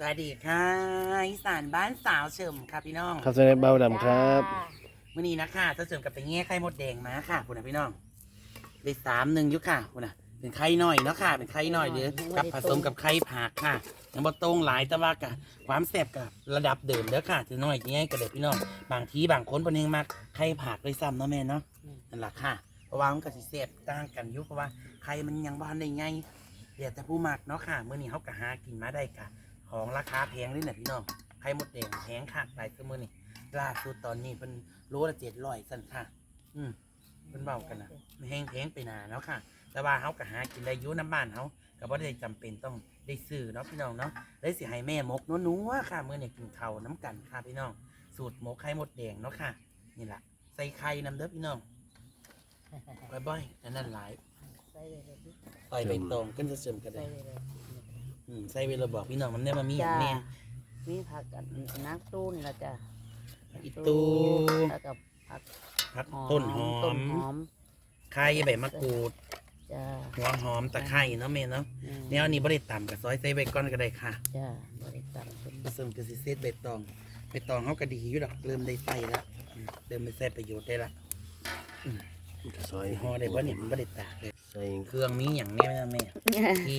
สวัสดีค่ะอีสานบ้านสาวเฉิมค่ะพี่น้องครับสวัสดีเบาดำครับมื่อนี้นะคะเจ้าเฉิมกับไปแง่ไข่มดแดงมาค่ะคุณนะพี่น้องได้สามหนึ่งอยุค่ะคุณนะเป็นไข่น้อยเนาะค่ะ เป็นไข่น้อยเด้อกับผสมกับไข่ผักค่ะยังบ่ตรงหลายแต่ว่ากะความแซ่บกับระดับเดิมเด้อค่ะถือน้อยง่ายก็เด็ดพี่น้องบางทีบางคนเพิ่นยังมักไข่ผักด้วยซ้ำเนาะแม่เนาะนั่นแหละค่ะเพราะว่ามันก็สิแซ่บต่างกันอยู่เพราะว่าไข่มันยังบ่ทันได้ไงเดี๋ยวแต่ผู้มักเนาะค่ะมื้อนี้เฮาก็หากินมาได้ค่ะ ของราคาแพงเลยนะพี่น้องไข่มดแดงแพงค่ะหลายเสมอนี่ล่าสุดตอนนี้เป็นโลละเจ็ดร้อยสั่นค่ะ อืมเป็นเบากันนะไม่แห้งแพงไปนานแล้วค่ะ แต่ว่าเขาก็หากินได้อยุ่น้ำบ้านเขาก็บ่ได้จำเป็นต้องได้ซื้อเนาะพี่น้องเนาะได้สิให้แม่มกนัวๆค่ะเมื่อเนี่ยกินข้าวน้ำกันค่ะพี่น้อง สูตรหมกไข่มดแดงเนาะค่ะ นี่แหละใส่ไข่น้ำเด้อพี่น้องบ่อยๆอันนั้นหลายใส่เลยเลยดิใส่ใบตองก็จะเสริมกันใส่ได้ เลยเลย อืมใส่เวลาบอกพี่น้องมันเนี่ยมามีอย่างจ้าแน่มีผักกันนักตู้นี่ละจ้ะอีตูแล้วกับผักผักหอมต้นหอต้มนหอมไข่ใบมะกรูดจ้าหัวหอมตะไคร้เนาะแม่เนาะอืมแนวนี้บ่ได้ต่ำกับซอยใส่ใบก้อนก็ได้ค่ะจ้าบริการเป็นผสมกับสิเซตใบตองใบตองเขาก็ดีอยู่ดอกเริ่มได้ใส่แล้วอืมเริ่มไม่ใส่ประโยชน์ได้ละซอยห่อได้บ่เนี่ยมันบ่ได้ตากเลยใส่เครื่องมีอย่างแนี้นะแม่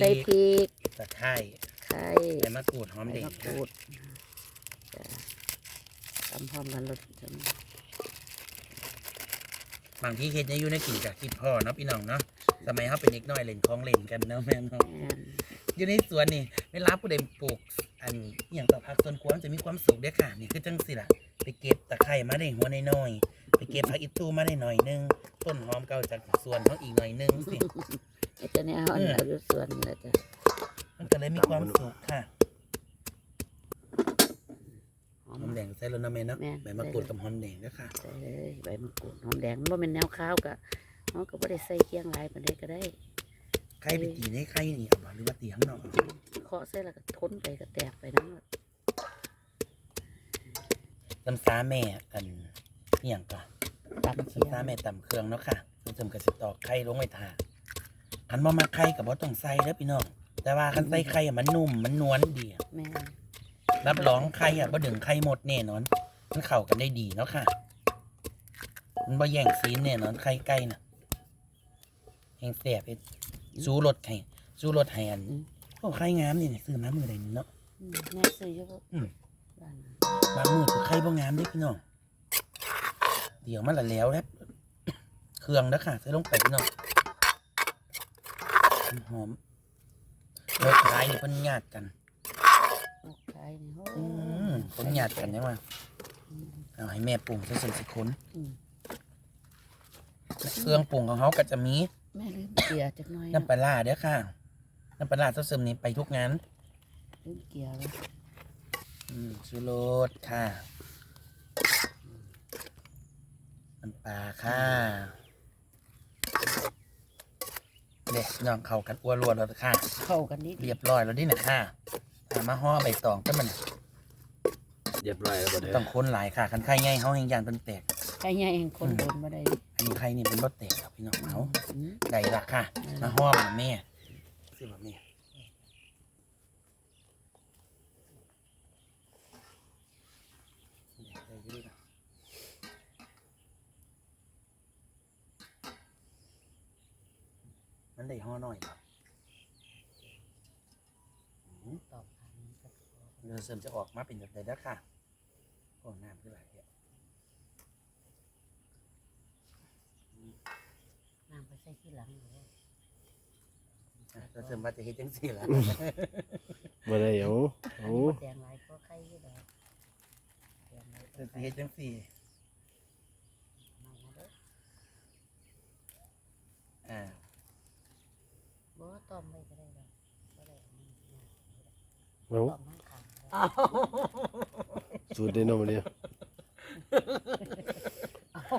ใส่พริกตะไคร้ไข่ใบมะกรูดหอมใบแดงมะกรูดจ้าตำพร้อมกันรสจังบางทีเฮ็ดเนี่ยอยู่ในกินกับคิดพ่อเนาะพี่น้องเนาะสมัยเขาเป็นเด็กน้อยเล่นของเล่นกันเนาะแม่เนาะแม่นอยู่ในสวนนี่เวลาผู้ใดปลูก อันอหย่างต่อผักสวนครัวมันจะมีความสุขเด้อค่ะ นี่คือจังสิล่ะไปเก็บตะไคร้มาได้หัวน้อยๆ ไปเก็บผักอีตูมาได้หน่อยนึง ต้นหอมเก่าจากสวนเขาอีกหน่อยนึงสิไอ้ตัวนี้เอาอันเอาอยู่ส่วนนี่ละจ้ะมันก็เลยมีความสุขค่ะหอมหอมแดงใส่แล้วนะแม่เนาะแม่นใบมะกรูดกับหอมแดงด้วยค่ะใส่เลยใบมะกรูดหอมแดงมันบ่เป็นแนวข้าวกะเขาก็บ่ได้ใส่เคียงหลายปานใดก็ได้ไข่ไปตีในไข่นี่เอาบ่หรือว่าตีข้างนอกเอาเคาะใส่แล้วก็ทนไปก็แตกไปนั่นน้ำซ้าแม่อัน อหย่างก่อนตับเคียน้ำซ้าแม่ตำเครื่องเนาะค่ะซึ่งจำกระสิตอกไข่ลงไว้ทาคันบ่มาไข่กับบ่ต้องใส่แล้วพี่น้องแต่ว่าคันใส่ไข่อะมันนุ่มมันนวลดีอะแม่นรับรองไข่อะบ่ดึงไข่หมดแน่นอนมันเข้ากันได้ดีเนาะค่ะ มันบ่แย่งซีนแน่นอนไข่ไก่น่ะแห้งแซ่บเฮ็ดสู้รสให้สู้รสให้อันโอ้ไข่งามนี่เนี่ยซื้อมามื้อใดนี่เนาะอืมแม่ซื้ออยู่บ่อืมบ้านบางมื้อคือไข่บ่งามเด้พี่น้อง เดี๋ยวมันละแล้วแล้วเครื่องเด้อค่ะใส่ลงไปพี่น้องหอมรสท้ายนี่เพิ่นญาติกันนกไข่นี่โอ้อืมเพิ่นญาติกันได้ว่าเอาให้แม่ปรุงซะส่วนสิคนอืมเครื่องปรุงของเขาก็จะมีแม่ลืมเกลียจักหน่อยน้ำปลาร้าเด้อค่ะน้ำปลาร้าเจ้าเสริมนี่ไปทุกงานลืมเกลียไว้อืมชูรสค่ะ น้ำปลาค่ะเด็กน้องเข้ากันอ้วนรวนแล้วค่ะ เข้ากันนิดเรียบร้อยแล้วนี่นะค่ะเอามาห่อใบตองก็มันเรียบร้อยแล้วบ่ได้ต้องค้นหลายค่ะคันไข่ใหญ่เขาแห่งยานเป็นแตกไข่ใหญ่เองคนโดนบ่ได้ดิอันนี้ไข่นี่เป็นบ่แตกครับพี่น้องเขาอืมได้ละค่ะ มาห่อแบบแม่ซื้อแบบแม่ได้อยู่ดีนะ มันได้ห่อหน่อยบ่อืมตอบผ่านนี้ก็พอเรือเสริมจะออกมาเป็นแบบใดแล้วค่ะโอ้น้ำขึ้นหลายเดียวน้ำไปใส่ที่หลังเลยอะเรือเสริมว่าจะเฮ็ดจังสี่ละบ่ได้เอาเอา แดงหลายก็ไข่อยู่ดอกแดงหลายก็จะไข่เฮ็ดจังสี่ มาเด้อ อ่าบ่ ต้มไว้ก็ได้ดอกบ่ได้อันนี้ยากเอาต้มทั้งขางเลยสูตรได้เนาะบ่เนี่ยเอา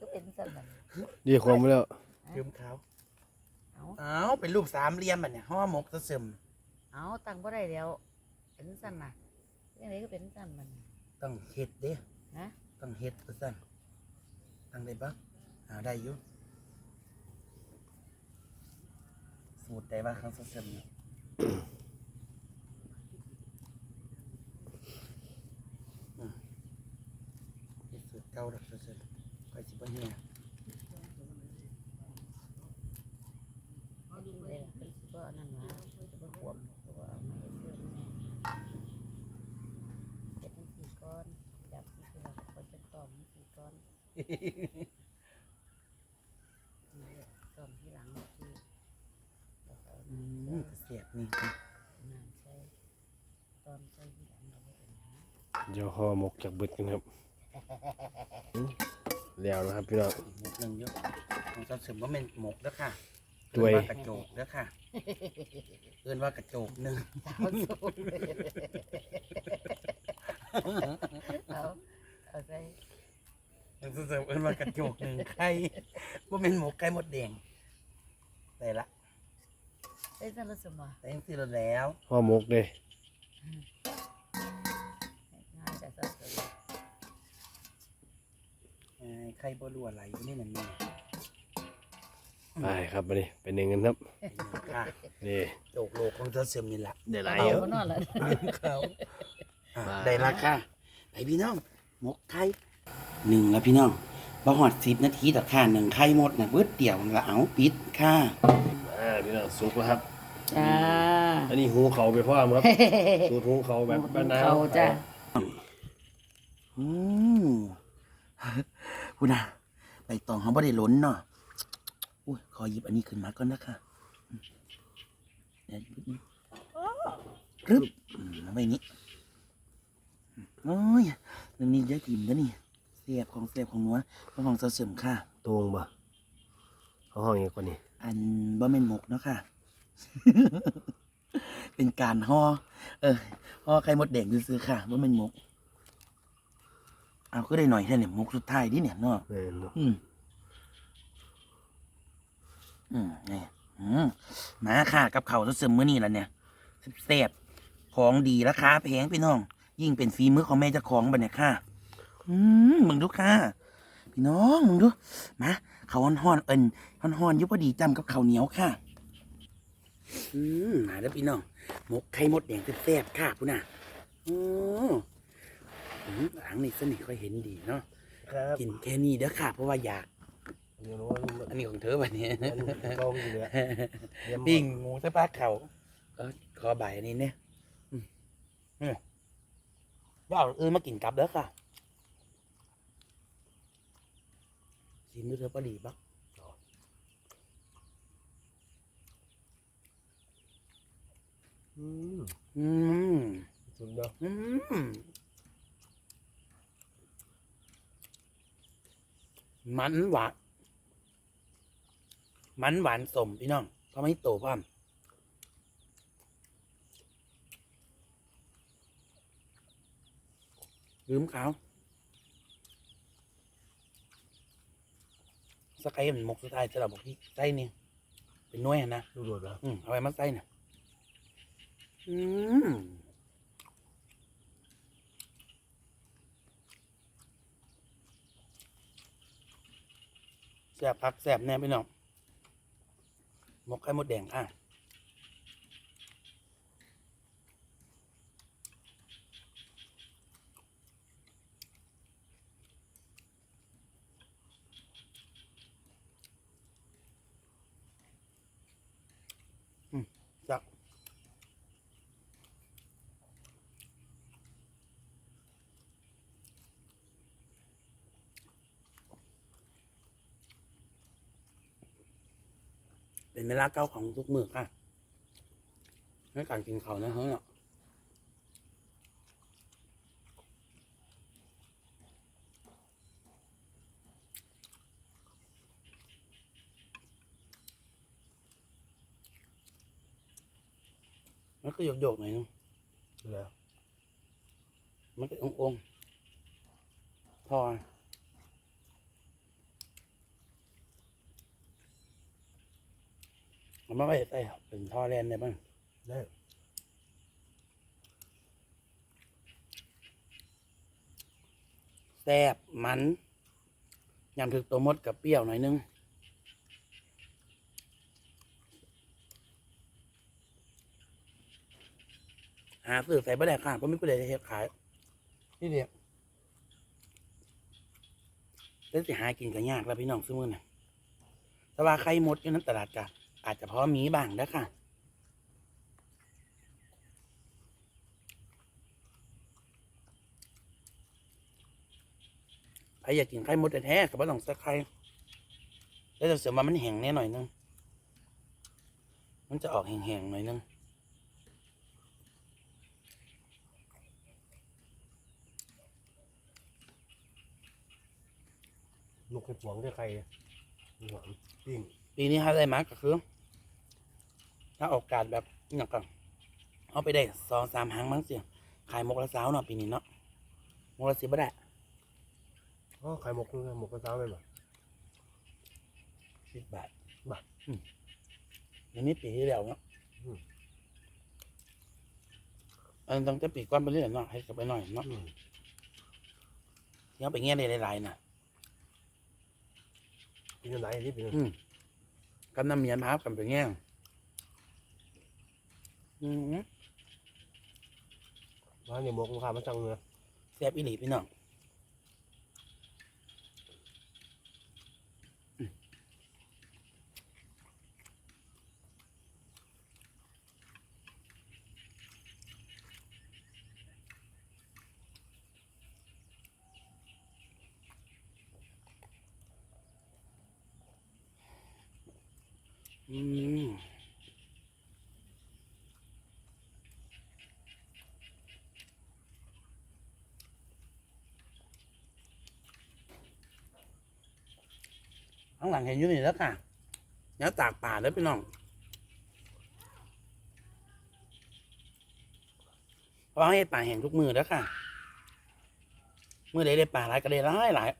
ก็เป็นสั่นบัดนี้เรียกความมาแล้วลืมเขาเอาอ้าวเป็นรูปสามเหลี่ยมแบบเนี่ยห่อหมกเรือเสริมเอาตังบ่ได้แล้วเป็นสั่นน่ะยังไงก็เป็นสั่นมัน ต้องเฮ็ดเด้ฮะ ต้องเฮ็ดเพื่อสั่นตั้งได้ปะหาได้อยู่ สูดได้ไว่าครั้งสุดท้ายสูตรเก่าดอกสุดสุคอยสิบเนี่ยก็นั่นนะก็ขวบก็ว่ไม่เชื่อแม่เจ็ดสี่ก้อนจับสี่ก้อนก็จะต่อมสี่ก้อนำมเสียบนี่น้ำใส่ตอมใส่ที่หลังเราบ่เป็นหยังเดี๋ยวห่อหมกจากเบิดกันครับอืมแล้วนะครับพี่น้องหมกหนึ่งเยอะของเสริมว่าเป็นหมกเด้อค่ะด้วย เอิ้นว่ากระโจกเด้อค่ะเอิ้นว่ากระโจกหนึ่งสาวสูงเอาเอาใส่ของเสริมเอิ้นว่ากระโจกหนึ่งไข่ว่าเป็นหมกไข่มดแดงได้ละ ใส่สารสมะแต่ยังซื้อแล้วห่อหมกเด้ง่ายแต่สารสมะเอ้ยไข่บ่รั่วไหลอยู่นี่นั่นนี่ไปครับมาดิเป็นหนึ่งกันครับค่ะนี่โจกโลกของเสริมนี่แหละได้หลายเอาเยอะบ่นอนแล้วเขาอะว้าวได้ราคาไปพี่น้องหมกไข่หนึ่งแล้วพี่น้องบ่หอดสิบนาทีต่อค่าหนึ่งไข่หมดนะเบิดเดี่ยวละเอาปิดค่ะ อ่าพี่น้องสุกแล้วครับ จ้า อันนี้หูเขาไปพ่อมครับ สูตรหูเขาแบบบ้านนาเขาจ้าอืมคุณน่ะใบตองเขาบ่ได้ล้นเนาะอุ้ยขอหยิบอันนี้ขึ้นมาก่อนนะคะอืมเดี๋ยวหยิบรึบอืมเอาไว้นี้โอ้ยเรื่องนี้เยอะกินแล้วนี่เสียบของเสียบของนัวของของเสริมค่ะตรงบ่เขาห้องอย่างกว่านี้ อันบ่แม่นหมกเนาะค่ะ เป็นการห่อเออห่อไข่มดแดงซื้อๆค่ะบ่แม่นหมก เอาก็ได้หน่อยแค่เนี่ยหมกสุดท้ายดิเนี่ยเนาะแม่นเนาะอืมอืมนี่อืมมาค่ะ กับเขาวเสริมมื้อนี้แล้วเนี่ยแซ่บๆของดีราคาแพงพี่น้อง ยิ่งเป็นฝีมือของแม่เจ้าของบัดเนี่ยค่ะ อืมมึงดูค่ะ พี่น้องมึงดู มา เขาวห่อนๆเอิญห่อนๆอยุบพอดีจำกับข้าวเหนียวค่ะอืมมาแล้วพี่น้องหมกไข่มดแดงแซ่บๆค่ะพุ่นน่ะโอ้อืมหลังนี่สนิทค่อยเห็นดีเนาะครับกินแค่นี้เด้อค่ะ เพราะว่าอยากเดี๋ยวรู้ว่ามันอันนี้ของเธอวันนี้กองอยู่เลยเยี่ยมปิ้งหมูสะปาเขาเออขอใบอันนี้เนี่ยอืมนี่ว่าเอาเออมากินกับเด้อค่ะ ชิมดูเธอพอดีปะอืมอืมสุดเนาะอืมมันหวาน มันหวานสมพี่น้องเพราะไม่โตพร้อมลืมเขาว สกายมันหมกสุดท้ายจะเราบอกพี่ไส้นี่เป็นหน้วยอะนะดูโดดแล้วอืมเอาไปมัดไส้เนี่ยอืมแสบพักแสบแน่พี่น้องหมกไข่มดแดงอะจัก เป็นเวลาเก้าของทุกมือค่ะในการกินเขาวนะเฮ้ยเนาะมันก็โยกๆหน่อยนึงแล้วมันก็ององค์ๆพอ มันไม่ไปใส่เป็นท่อแลนได้บ้างได้แซ่บมันยำถึกตัวมดกับเปรี้ยวหน่อยนึงหาซื้อใส่บ่ได้ค่ะเพราะไม่ไปเลยเฮ็ดขายนี่เดียวเล่นสิหากินก็ยากแล้วพี่น้องซื้อมือน่ะแต่ว่าไข่มดอยู่นั้นตลาดก็ อาจจะพอมีบ้างนะค่ะ ใครอยากกินไข่มดแท้ๆก็บ่ต้องใส่ไข่แล้วจะเสริมว่ามันแห้งแน่หน่อยนึง มันจะออกแห้งๆหน่อยนึงลูกเห็ดหวงได้ใครหวงปิ้งปีนี้ถ้าได้มาก็คือ ถ้าโอกาสแบบอหย่างก่อนเอาไปได้สองสามหางมั้งเสียขายหมกละสาวเนาะปีนี้เนาะหมกละสิบบ่ได้อ๋อไข่หมกนึงหมกกระซ้าไปบ่สิบบาทบาทอืมอันนี้ปีที่แล้วเนาะอืมอันต้องจะปีก้อนไปเรื่อยเนาะให้กลับไปหน่อยเนาะอืมเดี๋ยวไปเงี้ยได้หลายๆน่ะ เป็นยังไงนี่เป็นยังไงอืมกับน้ำเมียนพับกันไปเงี้ย อืมร้านเนี่ยหมกลูกค้ามาสั่งเนื้อแซ่บอีหลีพี่น้องอืมางหลังเห็นอยู่นี่แล้วค่ะเนื้อตากป่าแล้วพี่น้องเพราะให้ป่าเห็นทุกมือแล้วค่ะ มือใดได้ป่าหลายก็ได้หลายหลาย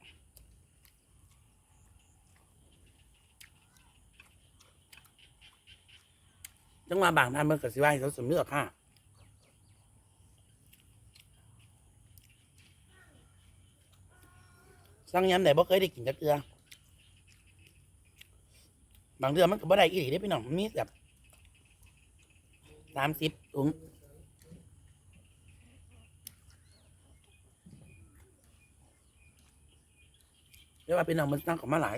จังหวะบางท่านเมื่อกิดสิว่าให้เขาสมเลือกค่ะสั่งยำไหนบ่เคยได้กินจักเทื่อ บางเดือนมันก็บ่ได้อีหลีได้พี่น้องมันมีแบบสามสิบถุงเรียกว่าพี่น้องมันสั่งของมาหลาย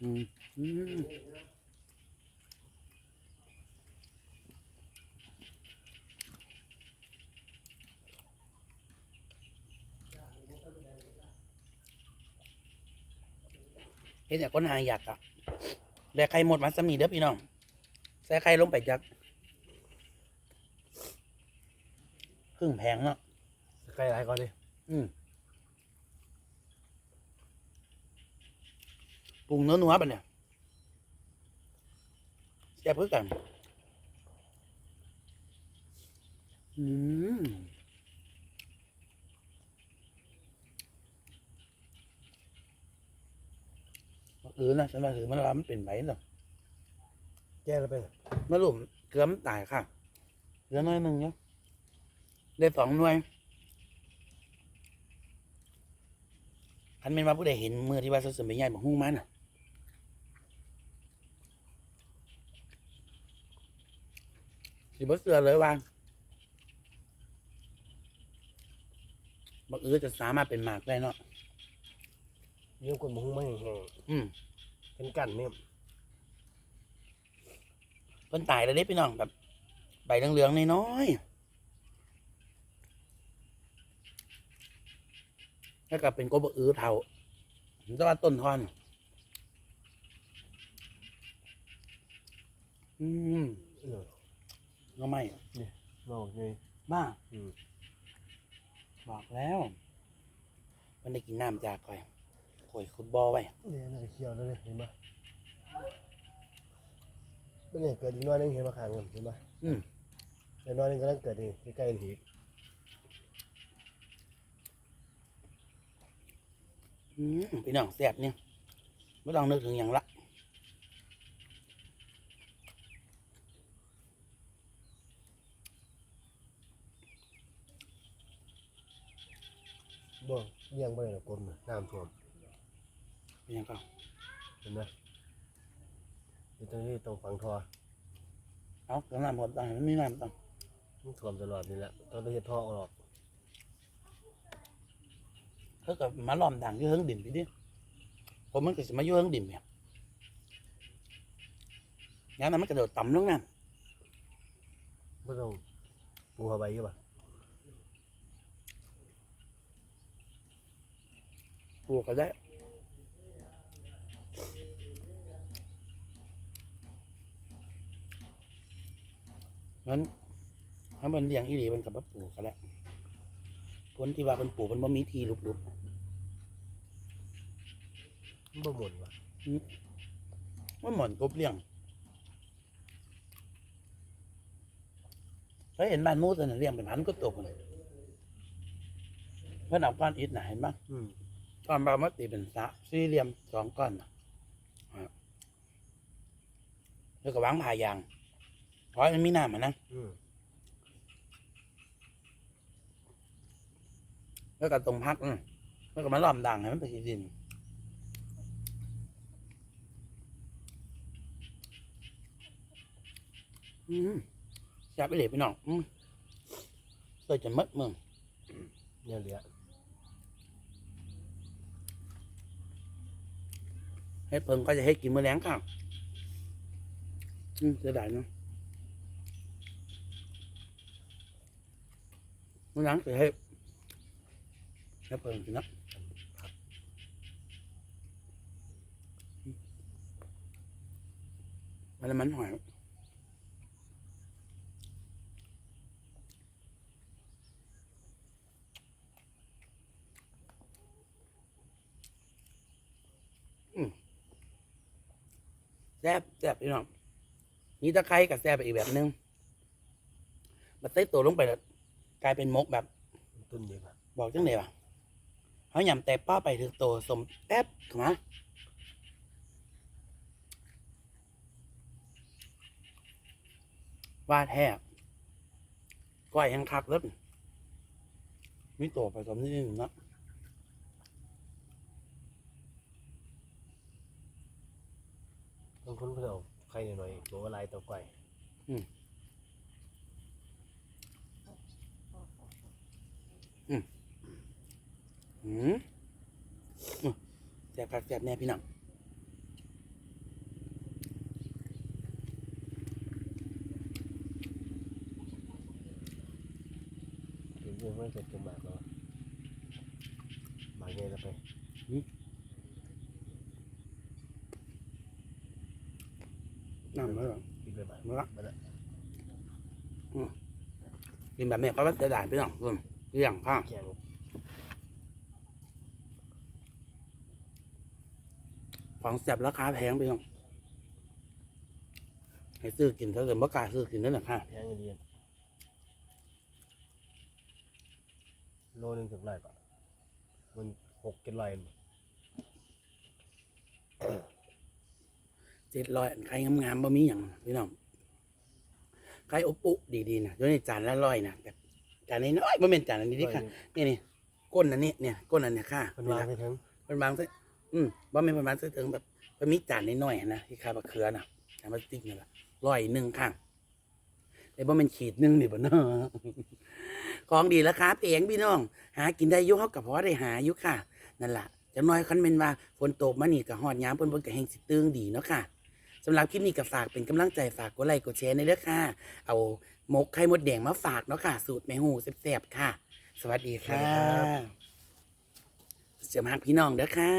อืมอืม เห็นแต่คนหาอยากอะแลกไข่หมดมาสำนีเด้อพี่น้องใส่ไข่ลงไปจักครึ่งแพงเนาะใกล้หลายก่อนดิอืมปรุงเนื้อนัวๆปะเนี่ยแซ่บเพื่อกันอืม เออนะฉันว่าถือมันว่ามันเป็นไหมเนาะแก้แล้วไปมะลุมเกลือมันตายค่ะเหลือน้อยหนึ่งเนาะได้สองหน่วยคันเป็นว่าผู้ใดเห็นมือที่ว่าสมไปใหญ่บอกหุ้งมันอะสิบ่เสือเลยว่าบักเอือจะสามารถเป็นหมากได้เนาะเรื่องคนหมกหุ้งไม่แห้งอืมๆ เป็นกันเนี่ยเพิ่นตายแล้วเด้พี่น้องแบบใบเหลืองๆน้อยๆแล้วก็เป็นกบอื้อเทาแต่ว่าต้นทอน อืมเออก็ไม่มาบอกไงบ้าอืมบอกแล้ว มันได้กินน้ำจากก่อย ข่อยขุดบ่อไว้เนี่ยน่าจะเคี่ยวแล้วเนี่ยเห็นปะไม่เนี่ยเกิดอีกน้อยนึงเห็นมาขางกันเห็นปะอืมแต่น้อยนึงกำลังเกิดนี่ใกล้ๆหีอืมพี่น้องแซ่บเนี่ยไม่ต้องนึกถึงอย่างละบ่เลี้ยงบ่ได้หรอกกลมน่ะน้ำท่วม ยังก็เห็นไหมอยู่ตรงนี้ตรงฝั่งทอเอากระน้ำหมดตังค์มันมีน้ำตังค์มันท่วมตลอดนี่แหละตอนไปเฮ็ดท่อออกเขาก็มาล้อมดังอยู่เฮิงดินไปดิผมมันก็สิมาอยู่เฮิงดินเนี่ยงั้นมันกระโดดต่ำลงน้บ่ต้องปูเข้าไปอยู่ป่ะำปลูกก็ได้ งั้นถ้ามันเลี้ยงอีหลีมันกับปลูกก็ได้คนที่ว่าเป็นปลูกมันบ่มีทีลุบมันบ่หมุนว่ะๆมันหมอนกบเลี้ยงเคยเห็นบ้านมูสน่ะเลี้ยงเป็นพันก็ตกเลยเพื่อนเอาก้อนอิฐน่ะเห็นปะอืมก้อนบางมัตีเป็นสระสี่เหลี่ยมสองก้อนน่ะอะแล้วก็วางผ่ายาง เพราะมันมีน้ำมันนะอืมแล้วก็ตรงพักอืมแล้วก็มาล้อมด่างให้มันเป็นดินอืมจับไปเลยพี่น้องอืมเกิดจะมัดมึงเนี่ยเหลือให้เพิ่งก็จะให้กินมื้อแรงข้าวอืมเสียดายเนาะ มื้อแรงจะให้ให้เพิ่งกินนะมันมันหอยแซ่บแซ่บพี่น้องมีตะไคร้กับแซ่บไปอีกแบบนึงมาเต้ตัวลงไปแล้ว กลายเป็นมกแบบต้นเดียวป่ะบอกจังไหนวะเขายำแต่ป้าไปถึงโตสมแป๊บถูกไหมว่าแท้ก้อยยังคักแล้วมีโตไปสมนิดนึงเนาะบางคนเพิ่นเอาไข่หน่อยๆตัวลายตัวไก่อื อืมแซ่บคักแซ่บแน่พี่น้องเดี๋ยวเรื่องมันเกิดขึ้นมากแล้วหมากใหญ่แล้วไปน้ำมาแล้วกินไปบ้างมาละมาละกินแบบนี้ก็ว่าเสียดายพี่น้องอืมเรื่องข้าง แกง ของแซ่บราคาแพงพี่น้องให้ซื้อกินถ้าเกิดบ่กล้าซื้อกินนั่นแหละค่ะแพงอยู่ดีโลนึงถึงไรป่ะมันหกเกินไรเจ็ดร้อยไข่งามๆบ่มีอย่างพี่น้องไข่อบปุดีๆนะอยู่ในจานละร้อยนะแบบจานน้อยๆบ่เป็นจานอันนี้เดิค่ะนี่นี่ก้นอันนี้เนี่ยก้นอันเนี้ยค่ะมันวางไปถึงเป็นบางซะ อืมบ่แม่นเป็นบางซะถึงแบบมันมีจานน้อยๆนะที่คาบะเขือน่ะแต่มาติ๊กนี่แหละร้อยหนึ่งค่ะแต่บ่แม่นขีดหนึ่งนี่บ่เนาะของดีแล้วครับเองพี่น้อง หากินได้อยุ่เฮากับพอได้หาอยู่ค่ะ นั่นล่ะจังน้อยคันแม่นว่าฝนตกมานี่ก็ฮอดยามเพิ่นเพิ่นก็แฮงสิตึงดีเนาะค่ะสำหรับคลิปนี้ก็ฝากเป็นกำลังใจฝากกดไลค์กดแชร์ในเด้อค่ะ เอาหมกไข่มดแดงมาฝากเนาะค่ะ สูตรแม่ฮู้แซ่บๆค่ะ สวัสดีค่ะ เสียมฮักพี่น้องเด้อค่ะ